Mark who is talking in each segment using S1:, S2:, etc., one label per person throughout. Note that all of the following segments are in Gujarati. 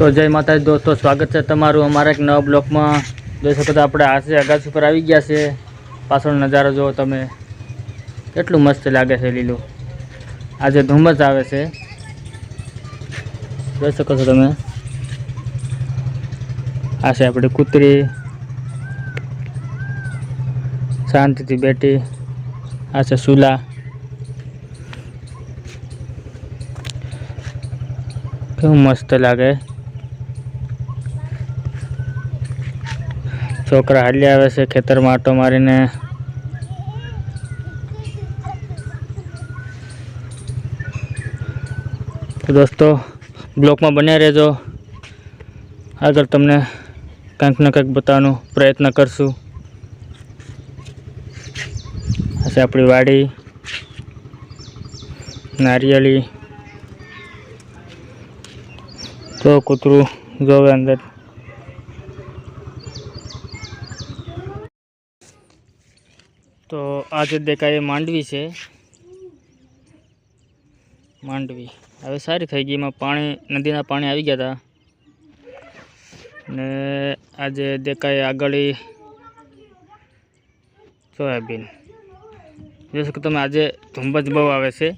S1: તો જય માતાજી દોસ્તો, સ્વાગત છે તમારું અમારા એક નવા બ્લોકમાં. જોઈ શકો તો આપણે આશે અગાસ ઉપર આવી ગયા છે. પાછળ નજારો જુઓ તમે. કેટલું મસ્ત લાગે છે લીલું. આજે ધુમ્મસ આવે છે. જોઈ શકો છો તમે. આ છે આપણી કૂતરી. શાંતિથી બેઠી. આ છે સુલા. કેવું મસ્ત લાગે. છોકરા હાલ્યા આવે છે, ખેતરમાં આટો મારીને. દોસ્તો, બ્લોકમાં બન્યા રહેજો. આગળ તમને કંઈક ને કંઈક બતાવવાનો પ્રયત્ન કરશું. હશે આપણી વાડી. નારિયેળી. તો કૂતરું જોવે અંદર. તો આ જે દેખાય માંડવી છે. માંડવી. હવે સારી થઈ ગઈ. એમાં પાણી, નદીના પાણી આવી ગયા હતા ને આજે દેખાય આગળ સોયાબીન. જોઈ શકો તમે, આજે ધુમ્મસ બહુ આવે છે.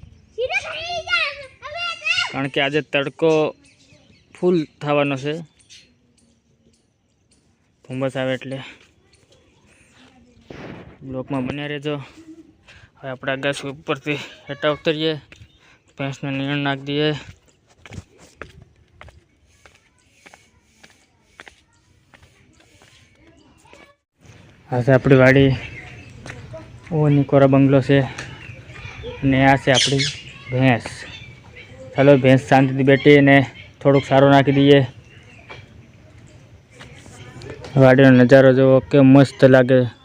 S1: કારણ કે આજે તડકો ફૂલ થવાનો છે. ધુમ્મસ આવે એટલે. બ્લોકમાં બન્યા રહેજો. હવે આપણે ઘાસ ઉપરથી હેઠા ઉતરીએ. ભેંસને નીણ નાખી દઈએ. આ છે આપણી વાડી. ઓની કોરા બંગલો છે. અને આ છે આપણી ભેંસ. ચાલો ભેંસ શાંતિથી બેઠી અને થોડુંક સારું નાખી દઈએ. વાડીનો નજારો જોવો કે મસ્ત લાગે.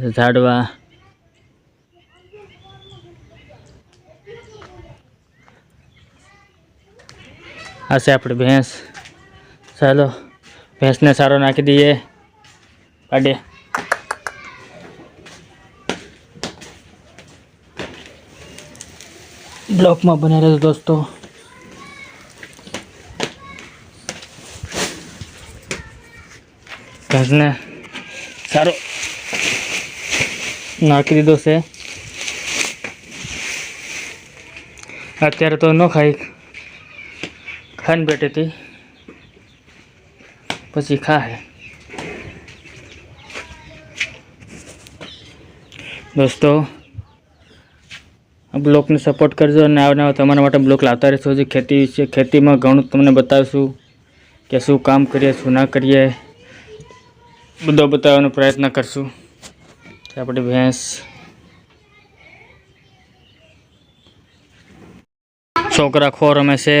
S1: ઝાડવા આ છે આપણી ભેંસ ચાલો ભેંસને સારો નાખી દઈએ પાડે બ્લોકમાં બને રહેજો દોસ્તો ઘાસને સારો નાખી દીધો છે. અત્યારે તો ન ખાઈ. ખાઈને બેઠેથી પછી ખાય દોસ્તો, આ બ્લોકને સપોર્ટ કરજો અને આવનાર તમારા માટે બ્લોક લાવતા રહેશો. જે ખેતી વિશે, ખેતીમાં ઘણું તમને બતાવીશું કે શું કામ કરીએ, શું ના કરીએ. બધો બતાવવાનો પ્રયત્ન કરશું. આપણી ભેંસ છોકરા ખો રમે છે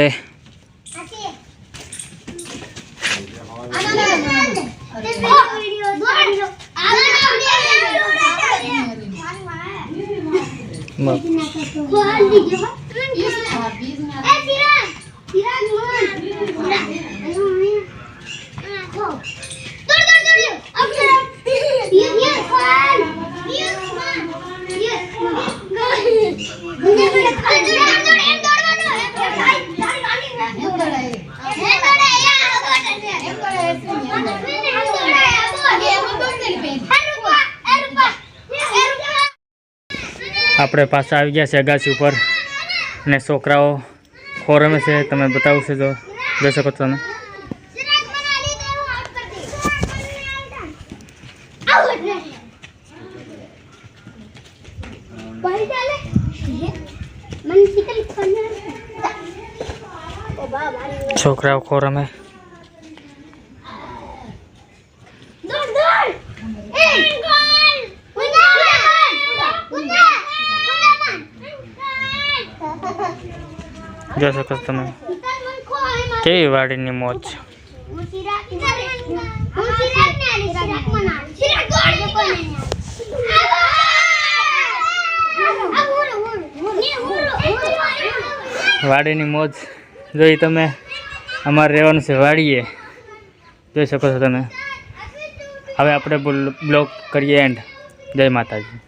S1: આપણે પાછા આવી ગયા છે અગાસી ઉપર. અને છોકરાઓ ખો રમે છે, તમે બતાવું છે જો. જોઈ શકો તમે. છોકરાઓ ખો રમે. જોઈ શકો છો તમે. કેવી વાડીની મોજ વાડીની મોજ. જોઈ તમે, અમારે રહેવાનું છે વાડીએ. જોઈ શકો છો તમે. હવે આપણે બ્લોક કરીએ એન્ડ જય માતાજી.